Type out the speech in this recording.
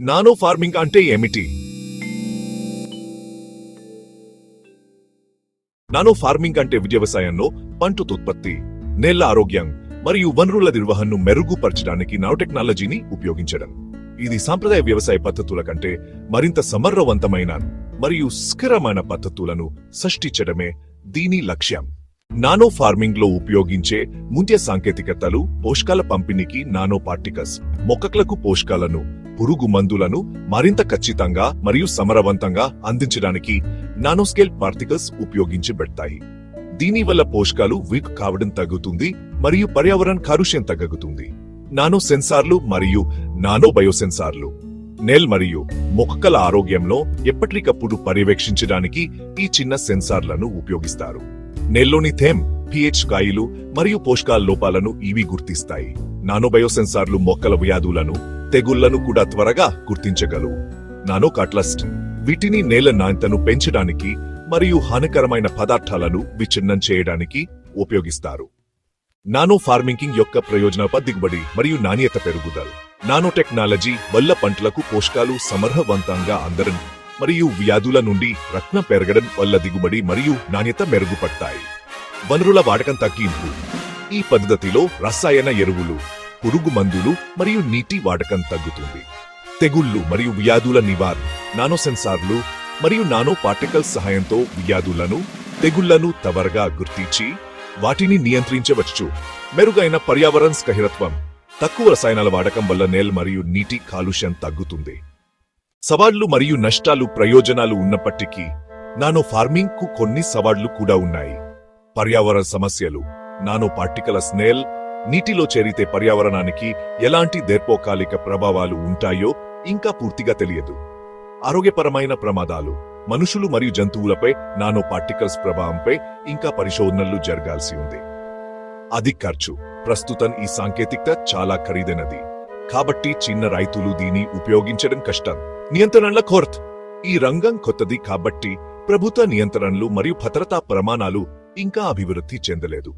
Nano farming అంటే ఏమిటి? Nano farming అంటే వ్యవసాయంలో పంట ఉత్పత్తి నేల ఆరోగ్యం మరియు వనరుల నిర్వహణను మెరుగుపరచడానికి నానో ఉపయోగించడం. ఇది సాంప్రదాయ వ్యవసాయ పద్ధతుల కంటే మరింత సమర్థవంతమైన మరియు స్థిరమైన పద్ధతులను సృష్టించడమే దీని లక్ష్యం. నానో ఫార్మింగ్లో ఉపయోగించే ముంద్య సాంకేతికతలు పోషకాల పంపిణీకి నానో పార్టికల్స్ మొక్కలకు పోషకాలను పురుగు మందులను మరింత ఖచ్చితంగా మరియు సమరవంతంగా అందించడానికి నానోస్కేల్ పార్టికల్స్ ఉపయోగించబడతాయి దీనివల్ల పోషకాలు వీక్ కావడం తగ్గుతుంది మరియు పర్యావరణ కాలుష్యం తగ్గుతుంది. నానో సెన్సార్లు మరియు నానో బయోసెన్సార్లు నెల్ మరియు మొక్కల ఆరోగ్యంలో ఎప్పటికప్పుడు పర్యవేక్షించడానికి ఈ చిన్న సెన్సార్లను ఉపయోగిస్తారు. నెల్లోని థెమ్ పిహెచ్ కాయిలు మరియు పోషకాల లోపాలను ఇవి గుర్తిస్తాయి. నానోబయోసెన్సార్లు మొక్కల వ్యాధులను తెగుళ్ళను కూడా త్వరగా గుర్తించగలవు. నానో కాట్లస్ట్ వీటిని నేల నాణ్యతను పెంచడానికి మరియు హానికరమైన పదార్థాలను విచ్ఛిన్నం చేయడానికి ఉపయోగిస్తారు. నానో ఫార్మింగ్ యొక్క ప్రయోజనప దిగుబడి మరియు నాణ్యత పెరుగుదల. నానో టెక్నాలజీ వల్ల పంటలకు పోషకాలు సమర్థవంతంగా అందడం మరియు వ్యాధుల నుండి రత్న పెరగడం వల్ల దిగుబడి మరియు నాణ్యత మెరుగుపడతాయి. వనరుల వాడకం తగ్గింపు. ఈ పద్ధతిలో రసాయన ఎరువులు పురుగు మందులు మరియు నీటి వాడకం తగ్గుతుంది. తెగుళ్ళు మరియు వ్యాధుల నివారణ నానో సెన్సార్లు మరియు నానో పార్టికల్స్ సహాయంతో వ్యాధులను తెగుళ్ళను త్వరగా గుర్తించి వాటిని నియంత్రించవచ్చు. మెరుగైన పర్యావరణ స్కహిరత్వం తక్కువ రసాయనాల వాడకం వల్ల నేల్ మరియు నీటి కాలుష్యం తగ్గుతుంది. సవాళ్ళు మరియు నష్టాలు ప్రయోజనాలు ఉన్నప్పటికీ నానో ఫార్మింగ్కు కొన్ని సవాళ్ళు కూడా ఉన్నాయి. పర్యావరణ సమస్యలు నానో పార్టికల స్నేల్ నీటిలో చేరితే పర్యావరణానికి ఎలాంటి దీర్ఘకాలిక ప్రభావాలు ఉంటాయో ఇంకా పూర్తిగా తెలియదు. ఆరోగ్యపరమైన ప్రమాదాలు మనుషులు మరియు జంతువులపై నానో పార్టికల్స్ ప్రభావంపై ఇంకా పరిశోధనలు జరగాల్సి ఉంది. అది ఖర్చు. ప్రస్తుతం ఈ సాంకేతికత చాలా ఖరీదైనది. కాబట్టి చిన్న రైతులు దీన్ని ఉపయోగించడం కష్టం. నియంత్రణల కోర్త్. ఈ రంగం కొత్తది కాబట్టి ప్రభుత్వ నియంత్రణలు మరియు భద్రతా ప్రమాణాలు ఇంకా అభివృద్ధి చెందలేదు.